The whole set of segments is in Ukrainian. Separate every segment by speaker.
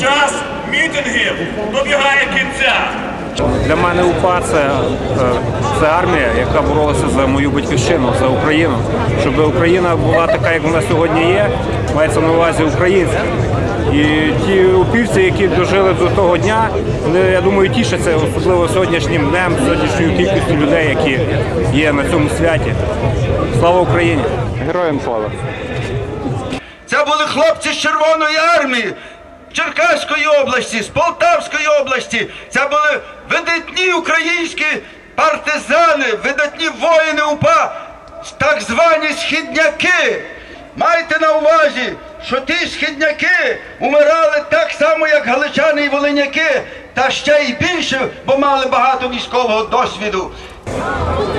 Speaker 1: час мітингів добігає кінця.
Speaker 2: Для мене УПА це, е, це армія, яка боролася за мою батьківщину, за Україну. Щоб Україна була така, як вона сьогодні є, мається на увазі українська. І ті упівці, які дожили до того дня, вони, я думаю, тішаться, особливо сьогоднішнім днем, сьогоднішньою кількістю людей, які є на цьому святі. Слава Україні!
Speaker 3: Героям слава!
Speaker 4: Це були хлопці з Червоної армії Черкаської області, з Полтавської області. Це були видатні українські партизани, видатні воїни УПА, так звані східняки. Майте на увазі, що ті східняки умирали так само, як галичани і волиняки, та ще й більше, бо мали багато військового досвіду.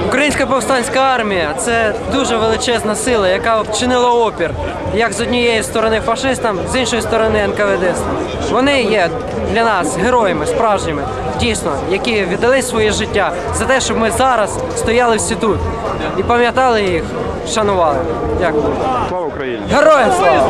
Speaker 5: Українська повстанська армія це дуже величезна сила, яка вчинила опір як з однієї сторони фашистам, з іншої сторони НКВДстам. Вони є для нас героями справжніми, дійсно, які віддали своє життя за те, щоб ми зараз стояли всі тут і пам'ятали їх, шанували. Дякую.
Speaker 3: Слава Україні!
Speaker 5: Героям слава!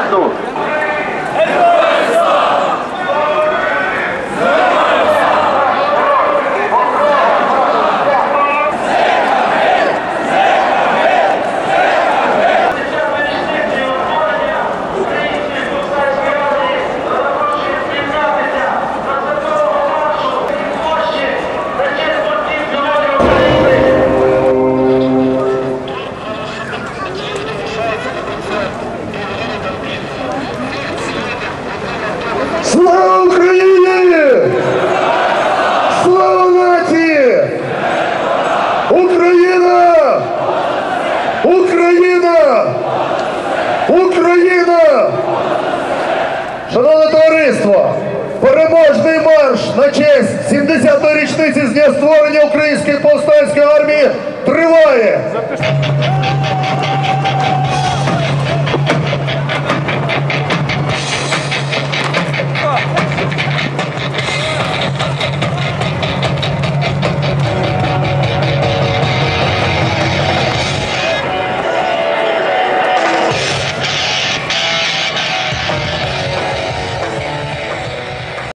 Speaker 6: на честь 70-ї річниці з дня створення Української повстанської армії триває.